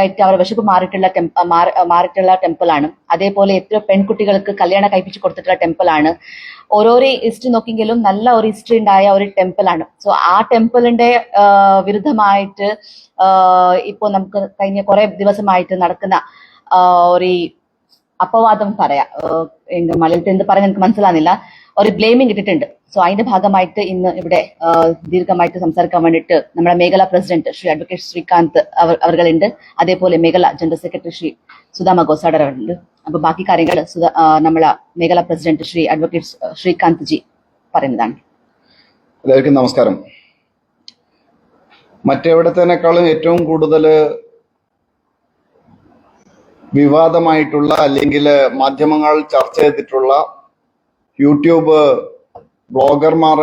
ആയിട്ട് അവരുടെ വിശപ്പ് മാറിയിട്ടുള്ള മാറിയിട്ടുള്ള ടെമ്പിൾ ആണ്. അതേപോലെ എത്രയോ പെൺകുട്ടികൾക്ക് കല്യാണം കഴിപ്പിച്ച് കൊടുത്തിട്ടുള്ള ടെമ്പിൾ ആണ്. ഓരോരോ ഹിസ്റ്ററി നോക്കിയെങ്കിലും നല്ല ഒരു ഹിസ്റ്ററി ഉണ്ടായ ഒരു ടെമ്പിൾ ആണ്. സോ ആ ടെമ്പിളിന്റെ വിരുദ്ധമായിട്ട് ഇപ്പോ നമുക്ക് കഴിഞ്ഞ കുറെ ദിവസമായിട്ട് നടക്കുന്ന ഒരു അപവാദം പറയാം. മലയാളത്തിൽ എന്ത് പറയാൻ എനിക്ക് മനസ്സിലാകുന്നില്ല ഒരു ബ്ലെയിമിംഗ് ഇട്ടിട്ടുണ്ട്. സോ അതിന്റെ ഭാഗമായിട്ട് ഇന്ന് ഇവിടെ ദീർഘമായിട്ട് സംസാരിക്കാൻ വേണ്ടിയിട്ട് നമ്മുടെ മേഖല പ്രസിഡന്റ് ശ്രീ അഡ്വക്കേറ്റ് ശ്രീകാന്ത് അവർ അവർകളുണ്ട് അതേപോലെ മേഖല ജനറൽ സെക്രട്ടറി ശ്രീ സുധാമ ഗോസാഡർ അവരുണ്ട്. അപ്പൊ ബാക്കി കാര്യങ്ങൾ നമ്മളെ മേഖല പ്രസിഡന്റ് ശ്രീ അഡ്വക്കേറ്റ് ശ്രീകാന്ത് ജി പറയുന്നതാണ്. എല്ലാവർക്കും നമസ്കാരം. മറ്റെവിടത്തേക്കാളും ഏറ്റവും കൂടുതൽ വിവാദമായിട്ടുള്ള അല്ലെങ്കിൽ മാധ്യമങ്ങൾ ചർച്ച ചെയ്തിട്ടുള്ള യൂട്യൂബ് ബ്ലോഗർമാർ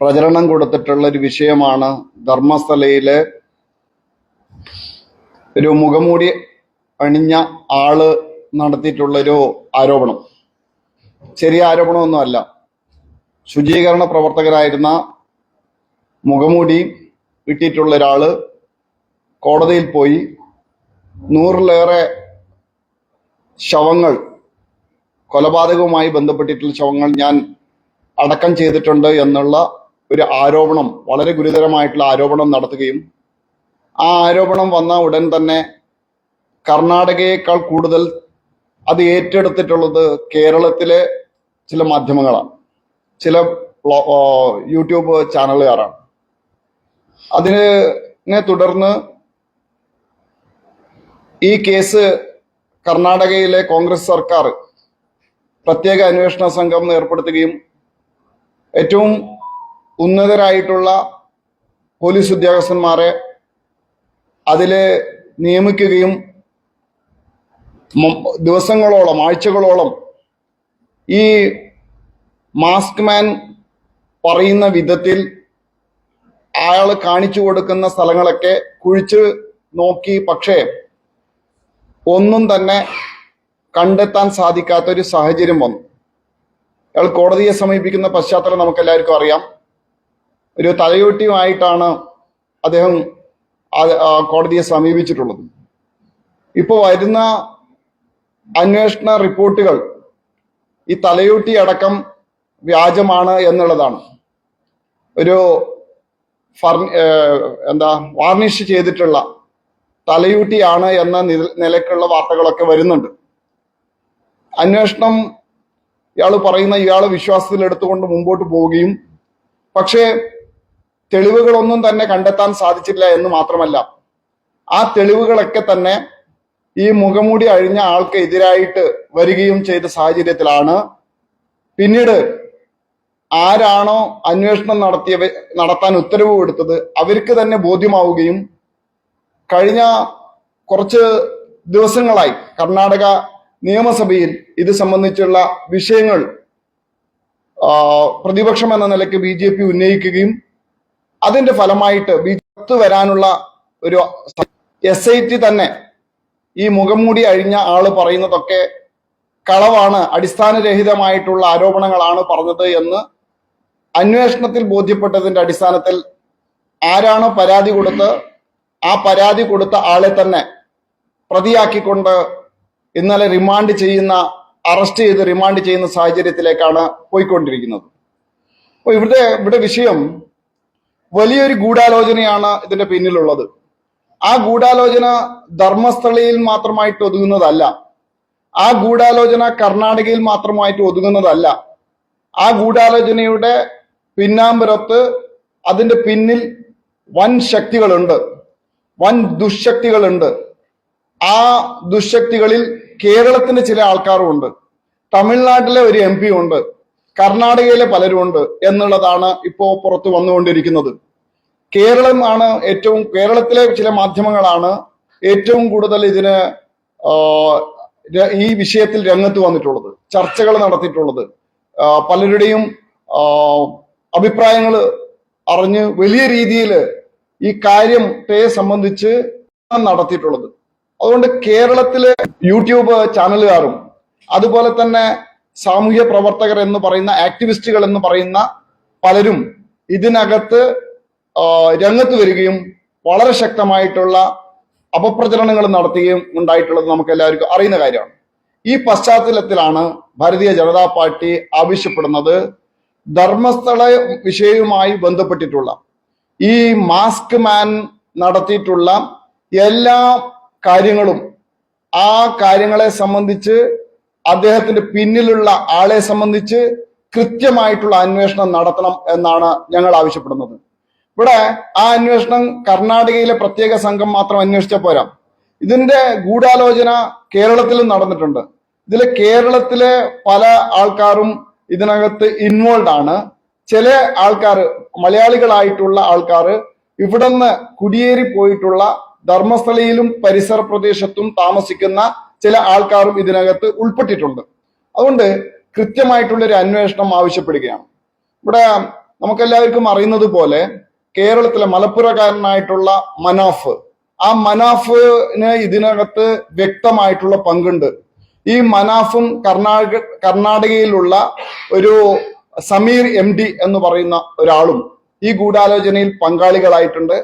പ്രചരണം കൊടുത്തിട്ടുള്ള ഒരു വിഷയമാണ് ധർമ്മസ്ഥലയിലെ ഒരു മുഖമൂടി അണിഞ്ഞ ആൾ നടത്തിയിട്ടുള്ളൊരു ആരോപണം. ചെറിയ ആരോപണമൊന്നുമല്ല. ശുചീകരണ പ്രവർത്തകരായിരുന്ന മുഖമൂടി ഇട്ടിട്ടുള്ള ഒരാൾ കോടതിയിൽ പോയി. നൂറിലേറെ ശവങ്ങൾ കൊലപാതകവുമായി ബന്ധപ്പെട്ടിട്ടുള്ള ശവങ്ങൾ ഞാൻ അടക്കം ചെയ്തിട്ടുണ്ട് എന്നുള്ള ഒരു ആരോപണം വളരെ ഗുരുതരമായിട്ടുള്ള ആരോപണം നടത്തുകയും ആ ആരോപണം വന്ന ഉടൻ തന്നെ കർണാടകയേക്കാൾ കൂടുതൽ അത് ഏറ്റെടുത്തിട്ടുള്ളത് കേരളത്തിലെ ചില മാധ്യമങ്ങളാണ്. ചില യൂട്യൂബ് ചാനലുകാരാണ്. അതിനെ തുടർന്ന് ഈ കേസ് കർണാടകയിലെ കോൺഗ്രസ് സർക്കാർ പ്രത്യേക അന്വേഷണ സംഘം ഏർപ്പെടുത്തുകയും ഏറ്റവും ഉന്നതരായിട്ടുള്ള പോലീസ് ഉദ്യോഗസ്ഥന്മാരെ അതിൽ നിയമിക്കുകയും ദിവസങ്ങളോളം ആഴ്ചകളോളം ഈ മാസ്ക് മാൻ പറയുന്ന വിധത്തിൽ അയാൾ കാണിച്ചു കൊടുക്കുന്ന സ്ഥലങ്ങളൊക്കെ കുഴിച്ച് നോക്കി പക്ഷേ ഒന്നും തന്നെ കണ്ടെത്താൻ സാധിക്കാത്ത ഒരു സാഹചര്യം വന്നു. അയാൾ കോടതിയെ സമീപിക്കുന്ന പശ്ചാത്തലം നമുക്ക് എല്ലാവർക്കും അറിയാം. ഒരു തലയോട്ടിയുമായിട്ടാണ് അദ്ദേഹം കോടതിയെ സമീപിച്ചിട്ടുള്ളത്. ഇപ്പോൾ വരുന്ന അന്വേഷണ റിപ്പോർട്ടുകൾ ഈ തലയൂട്ടി അടക്കം വ്യാജമാണ് എന്നുള്ളതാണ്. ഒരു ഫർണി എന്താ വാർണിഷ് ചെയ്തിട്ടുള്ള തലയൂട്ടിയാണ് എന്ന നില- നിലക്കുള്ള വാർത്തകളൊക്കെ വരുന്നുണ്ട്. അന്വേഷണം ഇയാൾ പറയുന്ന ഇയാൾ വിശ്വാസത്തിൽ എടുത്തുകൊണ്ട് മുമ്പോട്ട് പോവുകയും പക്ഷേ തെളിവുകളൊന്നും തന്നെ കണ്ടെത്താൻ സാധിച്ചില്ല എന്ന് മാത്രമല്ല. ആ തെളിവുകളൊക്കെ തന്നെ ഈ മുഖമൂടി അഴിഞ്ഞ ആൾക്ക് എതിരായിട്ട് വരികയും ചെയ്ത സാഹചര്യത്തിലാണ്. പിന്നീട് ആരാണോ അന്വേഷണം നടത്തിയവ നടത്താൻ ഉത്തരവ് കൊടുത്തത് അവർക്ക് തന്നെ ബോധ്യമാവുകയും കഴിഞ്ഞ കുറച്ച് ദിവസങ്ങളായി കർണാടക നിയമസഭയിൽ ഇത് സംബന്ധിച്ചുള്ള വിഷയങ്ങൾ പ്രതിപക്ഷം എന്ന നിലയ്ക്ക് ബി ജെ പി ഉന്നയിക്കുകയും അതിന്റെ ഫലമായിട്ട് ബി വരാനുള്ള ഒരു എസ് ഐ ടി തന്നെ ഈ മുഖംമൂടി അഴിഞ്ഞ ആൾ പറയുന്നതൊക്കെ കളവാണ് അടിസ്ഥാനരഹിതമായിട്ടുള്ള ആരോപണങ്ങളാണ് പറഞ്ഞത് എന്ന് അന്വേഷണത്തിൽ ബോധ്യപ്പെട്ടതിന്റെ അടിസ്ഥാനത്തിൽ ആരാണോ പരാതി കൊടുത്ത് ആ പരാതി കൊടുത്ത ആളെ തന്നെ പ്രതിയാക്കിക്കൊണ്ട് ഇന്നലെ റിമാൻഡ് ചെയ്യുന്ന അറസ്റ്റ് ചെയ്ത് റിമാൻഡ് ചെയ്യുന്ന സാഹചര്യത്തിലേക്കാണ് പോയിക്കൊണ്ടിരിക്കുന്നത്. അപ്പോൾ ഇവിടുത്തെ ഇവിടെ വിഷയം വലിയൊരു ഗൂഢാലോചനയാണ് ഇതിന്റെ പിന്നിലുള്ളത്. ആ ഗൂഢാലോചന ധർമ്മസ്ഥലയിൽ മാത്രമായിട്ട് ഒതുങ്ങുന്നതല്ല. ആ ഗൂഢാലോചന കർണാടകയിൽ മാത്രമായിട്ട് ഒതുങ്ങുന്നതല്ല. ആ ഗൂഢാലോചനയുടെ പിന്നാമ്പുറത്ത് അതിന്റെ പിന്നിൽ വൻ ശക്തികളുണ്ട്. വൻ ദുശക്തികളുണ്ട്. ആ ദുശക്തികളിൽ കേരളത്തിന്റെ ചില ആൾക്കാരും ഉണ്ട് തമിഴ്നാട്ടിലെ ഒരു എം പി ഉണ്ട്. കർണാടകയിലെ പലരും ഉണ്ട് എന്നുള്ളതാണ് ഇപ്പോൾ പുറത്തു വന്നുകൊണ്ടിരിക്കുന്നത്. കേരളമാണ് ഏറ്റവും കേരളത്തിലെ ചില മാധ്യമങ്ങളാണ് ഏറ്റവും കൂടുതൽ ഇതിന് ഈ വിഷയത്തിൽ രംഗത്ത് വന്നിട്ടുള്ളത് ചർച്ചകൾ നടത്തിയിട്ടുള്ളത്. പലരുടെയും അഭിപ്രായങ്ങൾ അറിഞ്ഞ് വലിയ രീതിയിൽ ഈ കാര്യത്തെ സംബന്ധിച്ച് നടത്തിയിട്ടുള്ളത്. അതുകൊണ്ട് കേരളത്തിലെ യൂട്യൂബ് ചാനലുകാരും അതുപോലെ തന്നെ സാമൂഹ്യ പ്രവർത്തകർ എന്ന് പറയുന്ന ആക്ടിവിസ്റ്റുകൾ എന്ന് പറയുന്ന പലരും ഇതിനകത്ത് രംഗത്ത് വരികയും വളരെ ശക്തമായിട്ടുള്ള അപപ്രചരണങ്ങൾ നടത്തുകയും ഉണ്ടായിട്ടുള്ളത് നമുക്ക് എല്ലാവർക്കും അറിയുന്ന കാര്യമാണ്. ഈ പശ്ചാത്തലത്തിലാണ് ഭാരതീയ ജനതാ പാർട്ടി ആവശ്യപ്പെടുന്നത് ധർമ്മസ്ഥല വിഷയവുമായി ബന്ധപ്പെട്ടിട്ടുള്ള ഈ മാസ്ക് മാൻ നടത്തിയിട്ടുള്ള എല്ലാ കാര്യങ്ങളും ആ കാര്യങ്ങളെ സംബന്ധിച്ച് അദ്ദേഹത്തിന്റെ പിന്നിലുള്ള ആളെ സംബന്ധിച്ച് കൃത്യമായിട്ടുള്ള അന്വേഷണം നടത്തണം എന്നാണ് ഞങ്ങൾ ആവശ്യപ്പെടുന്നത്. ഇവിടെ ആ അന്വേഷണം കർണാടകയിലെ പ്രത്യേക സംഘം മാത്രം അന്വേഷിച്ച പോരാ. ഇതിന്റെ ഗൂഢാലോചന കേരളത്തിലും നടന്നിട്ടുണ്ട്. ഇതിൽ കേരളത്തിലെ പല ആൾക്കാരും ഇതിനകത്ത് ഇൻവോൾവ് ആണ്. ചില ആൾക്കാർ മലയാളികളായിട്ടുള്ള ആൾക്കാർ ഇവിടുന്ന് കുടിയേറി പോയിട്ടുള്ള ധർമ്മസ്ഥലയിലും പരിസര പ്രദേശത്തും താമസിക്കുന്ന ചില ആൾക്കാരും ഇതിനകത്ത് ഉൾപ്പെട്ടിട്ടുണ്ട്. അതുകൊണ്ട് കൃത്യമായിട്ടുള്ള ഒരു അന്വേഷണം ആവശ്യപ്പെടുകയാണ്. ഇവിടെ നമുക്കെല്ലാവർക്കും അറിയുന്നത് പോലെ കേരളത്തിലെ മലപ്പുറക്കാരനായിട്ടുള്ള മനാഫ് ആ മനാഫിന് ഇതിനകത്ത് വ്യക്തമായിട്ടുള്ള പങ്കുണ്ട്. ഈ മനാഫും കർണാടക കർണാടകയിലുള്ള ഒരു സമീർ എം ഡി എന്ന് പറയുന്ന ഒരാളും ഈ ഗൂഢാലോചനയിൽ പങ്കാളികളായിട്ടുണ്ട്.